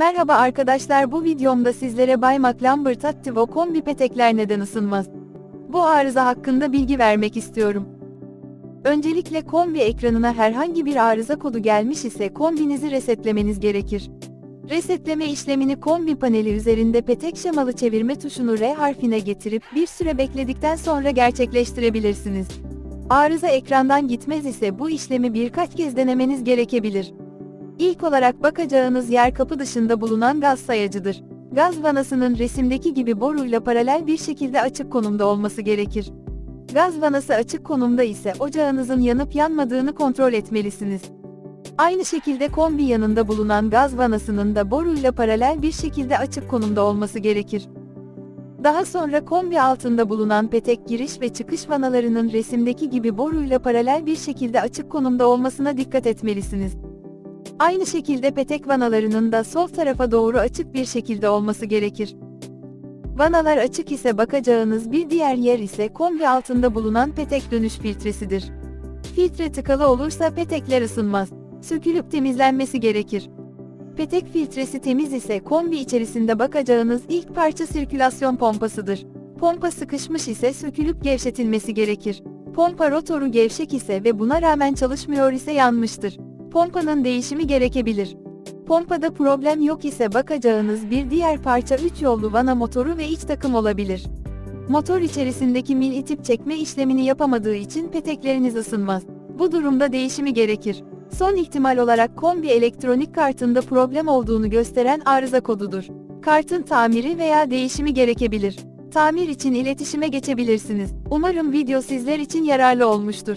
Merhaba arkadaşlar bu videomda sizlere Bay McLambert Activo kombi petekler neden ısınmaz? Bu arıza hakkında bilgi vermek istiyorum. Öncelikle kombi ekranına herhangi bir arıza kodu gelmiş ise kombinizi resetlemeniz gerekir. Resetleme işlemini kombi paneli üzerinde petek şemalı çevirme tuşunu R harfine getirip bir süre bekledikten sonra gerçekleştirebilirsiniz. Arıza ekrandan gitmez ise bu işlemi birkaç kez denemeniz gerekebilir. İlk olarak bakacağınız yer kapı dışında bulunan gaz sayacıdır. Gaz vanasının resimdeki gibi boruyla paralel bir şekilde açık konumda olması gerekir. Gaz vanası açık konumda ise ocağınızın yanıp yanmadığını kontrol etmelisiniz. Aynı şekilde kombi yanında bulunan gaz vanasının da boruyla paralel bir şekilde açık konumda olması gerekir. Daha sonra kombi altında bulunan petek giriş ve çıkış vanalarının resimdeki gibi boruyla paralel bir şekilde açık konumda olmasına dikkat etmelisiniz. Aynı şekilde petek vanalarının da sol tarafa doğru açık bir şekilde olması gerekir. Vanalar açık ise bakacağınız bir diğer yer ise kombi altında bulunan petek dönüş filtresidir. Filtre tıkalı olursa petekler ısınmaz. Sökülüp temizlenmesi gerekir. Petek filtresi temiz ise kombi içerisinde bakacağınız ilk parça sirkülasyon pompasıdır. Pompa sıkışmış ise sökülüp gevşetilmesi gerekir. Pompa rotoru gevşek ise ve buna rağmen çalışmıyor ise yanmıştır. Pompanın değişimi gerekebilir. Pompada problem yok ise bakacağınız bir diğer parça 3 yollu vana motoru ve iç takım olabilir. Motor içerisindeki mil itip çekme işlemini yapamadığı için petekleriniz ısınmaz. Bu durumda değişimi gerekir. Son ihtimal olarak kombi elektronik kartında problem olduğunu gösteren arıza kodudur. Kartın tamiri veya değişimi gerekebilir. Tamir için iletişime geçebilirsiniz. Umarım video sizler için yararlı olmuştur.